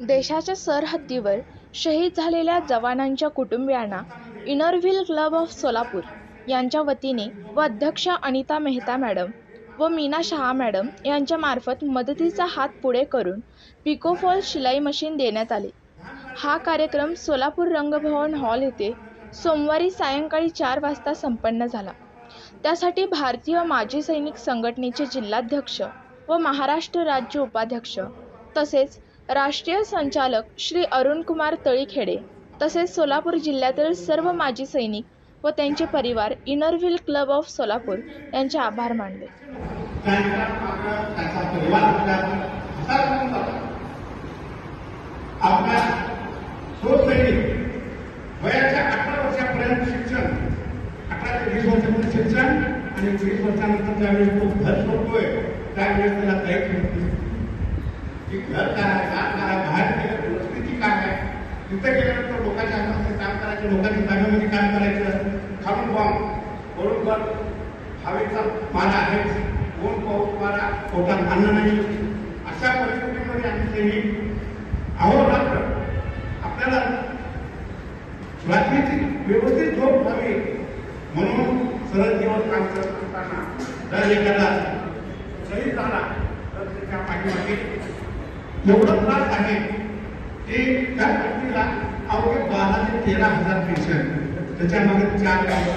देशाच्या सरहद्दीवर शहीद झालेल्या जवानांच्या कुटुंबियांना इनरव्हील क्लब ऑफ सोलापूर यांच्या वतीने व अध्यक्ष अनिता मेहता मॅडम व मीना शहा मॅडम यांच्यामार्फत मदतीचा हात पुढे करून पिकोफॉल शिलाई मशीन देण्यात आले. हा कार्यक्रम सोलापूर रंगभवन हॉल येथे सोमवारी सायंकाळी चार वाजता संपन्न झाला. त्यासाठी भारतीय माजी सैनिक संघटनेचे जिल्हाध्यक्ष व महाराष्ट्र राज्य उपाध्यक्ष तसेच राष्ट्रीय संचालक श्री अरुणकुमार तळीखेडे तसेच सोलापूर जिल्ह्यातील सर्व माजी सैनिक व त्यांचे परिवार इनरव्हील क्लब ऑफ सोलापूर यांचे आभार मानले. शिक्षण आणि वीस वर्षानंतर ज्यावेळेस तो घर सोडतोय. त्यावेळेस त्याला काही घर काय आहे बाहेर गेलं परिस्थिती काय आहे तिथे गेल्यानंतर लोकांच्या हातामध्ये काम करायचं लोकांच्या जागेमध्ये काम करायचं. खालून बॉम्ब बरोबर हवेचा मारा आहे. कोण पाऊस मारा पोटात अन्न नाही. अशा परिस्थितीमध्ये आम्ही सैनिक अहोरात्र आपल्याला रात्रीची व्यवस्थित झोप व्हावी म्हणून सरहद्दीवर काम करत असताना जर एखादा सही झाला तर त्याच्या पाठीमागे एवढा त्रास आहे. की त्या व्यक्तीला अवघे बारा ते तेरा हजार पेन्शन त्याच्यामध्ये चार गाव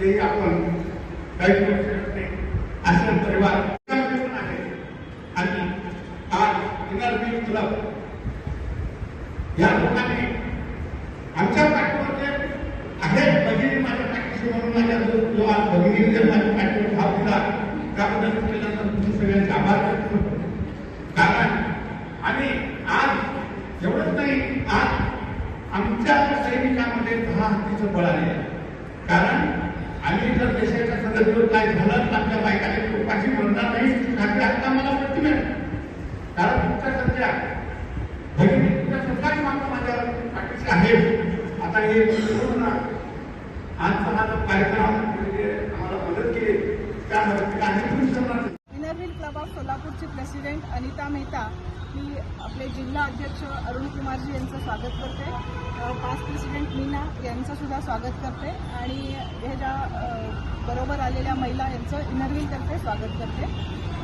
ते आपण काही करू शकत नाही. असे परिवार आहे. आणि आज इनरव्ही क्लब या लोकांनी आमच्या पाठीवरचे आहेत भगिनी माझ्या पाठीशी म्हणून माझ्या जो आज भगिनी जर माझ्या पाठीवर भाव दिला त्याबद्दल पहिल्यांदा सगळ्यांचे आभार व्यक्त करतो कारण आणि आज एवढंच नाही आज आमच्या सैनिकामध्ये दहा हत्तीचं बळ आले कारण आम्ही जर देशाच्या संदर्भात काय झालं तर आमच्या बायकाने लोकांशी म्हणणार नाही. खात्री आता मला प्रति मिळेल. कारण तुमच्यासारख्या भगिनी तुमच्या स्वतःच मागं माझ्या पाठीशी आहे. आता हे पूर्ण आजचा हा जो कार्यक्रम म्हणजे आम्हाला मदत केली. त्या मदतीला आम्ही तुम्ही करणार क्लब ऑफ सोलापूरचे प्रेसिडेंट अनिता मेहता मी आपले जिल्हा अध्यक्ष अरुण कुमारजी यांचं स्वागत करते. पास्ट प्रेसिडेंट मीना यांचं सुद्धा स्वागत करते. आणि हे ज्या बरोबर आलेल्या महिला यांचं इनरव्हीलतर्फे स्वागत करते.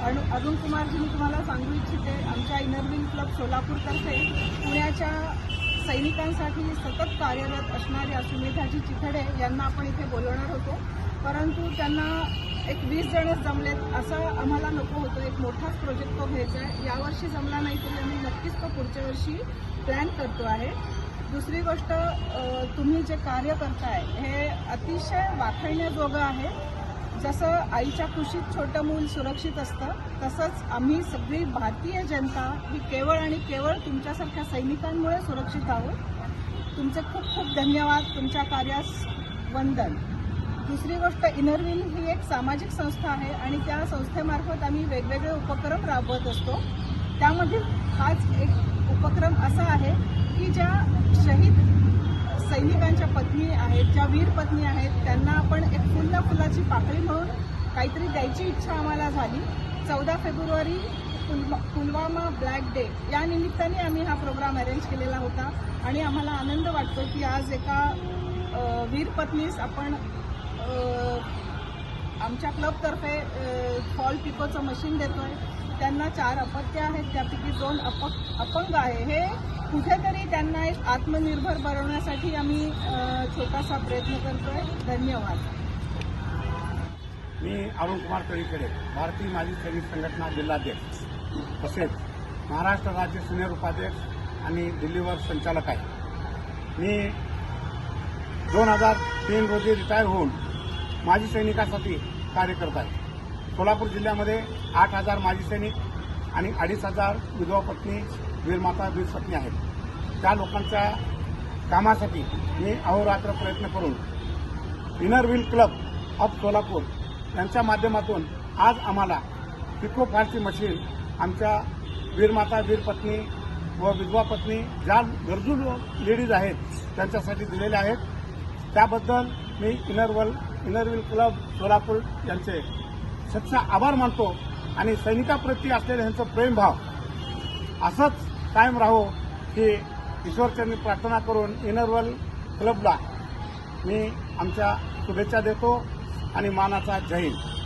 अरुण अरुण कुमारजी मी तुम्हाला सांगू इच्छिते आमच्या इनरव्हील क्लब सोलापूरतर्फे पुण्याच्या सैनिकांसाठी सतत कार्यरत असणाऱ्या सुमेधाजी चिथडे यांना आपण इथे बोलवणार होतो. परंतु त्यांना एक वीस जणच जमलेत असं आम्हाला नको होतं. एक मोठाच प्रोजेक्ट तो घ्यायचा आहे. यावर्षी जमला नाही तरी आम्ही नक्कीच तो पुढच्या वर्षी प्लॅन करतो आहे. दुसरी गोष्ट तुम्ही जे कार्य करताय हे अतिशय वाखळण्याजोगं आहे. जसं आईच्या कुशीत छोटं मूल सुरक्षित असतं तसंच आम्ही सगळी भारतीय जनता ही केवळ आणि केवळ तुमच्यासारख्या सैनिकांमुळे सुरक्षित आहोत. तुमचे खूप खूप धन्यवाद तुमच्या कार्यास वंदन. दुसरी गोष्ट इनरव्हील ही एक सामाजिक संस्था आहे आणि त्या संस्थेमार्फत आम्ही वेगवेगळे उपक्रम राबवत असतो. त्यामधील हाच एक उपक्रम असा आहे की ज्या शहीद पत्नी आहेत ज्या वीर पत्नी आहेत त्यांना आपण एक फुल्ल फुलाची पाकळी म्हणून काहीतरी द्यायची इच्छा आम्हाला झाली. चौदा फेब्रुवारी पुलवा पुलवामा ब्लॅक डे. या निमित्ताने आम्ही हा प्रोग्राम अरेंज केलेला होता आणि आम्हाला आनंद वाटतो की आज एका वीर पत्नीस आपण आमच्या क्लबतर्फे फॉल पिकोचं मशीन देतोय. त्यांना चार अपत्य आहेत त्यापैकी दोन अप अपंग आहे. हे कुठेतरी त्यांना एक आत्मनिर्भर बनवण्यासाठी आम्ही छोटासा प्रयत्न करतोय. धन्यवाद. मी अरुण कुमार तळीकडे भारतीय माजी सैनिक संघटना जिल्हाध्यक्ष. तसेच महाराष्ट्र राज्य सिनियर उपाध्यक्ष आणि दिल्लीवर संचालक आहे. मी दोन हजार तीन रोजी रिटायर होऊन माजी सैनिकासाठी कार्य करत आहे. सोलापूर जिल्ह्यामध्ये आठ हजार माजी सैनिक आणि अडीच हजार विधवा पत्नी वीरमाता वीरपत्नी आहेत. त्या लोकांच्या कामासाठी मी अहोरात्र प्रयत्न करून Inner Wheel Club of Solapur यांच्या माध्यमातून आज आम्हाला पिको फारची मशीन आमच्या वीरमाता वीरपत्नी व विधवा पत्नी ज्या गरजू लेडीज आहेत त्यांच्यासाठी दिलेल्या आहेत. त्याबद्दल मी Inner Wheel Inner Wheel club Solapur यांचे सच्चा आभार मानतो आणि सैनिकाप्रती असलेलं यांचं प्रेमभाव असंच कायम राहो ही ईश्वरचरणी प्रार्थना करून इनरवल क्लबला मी आमच्या शुभेच्छा देतो आणि मानाचा जय हिंद.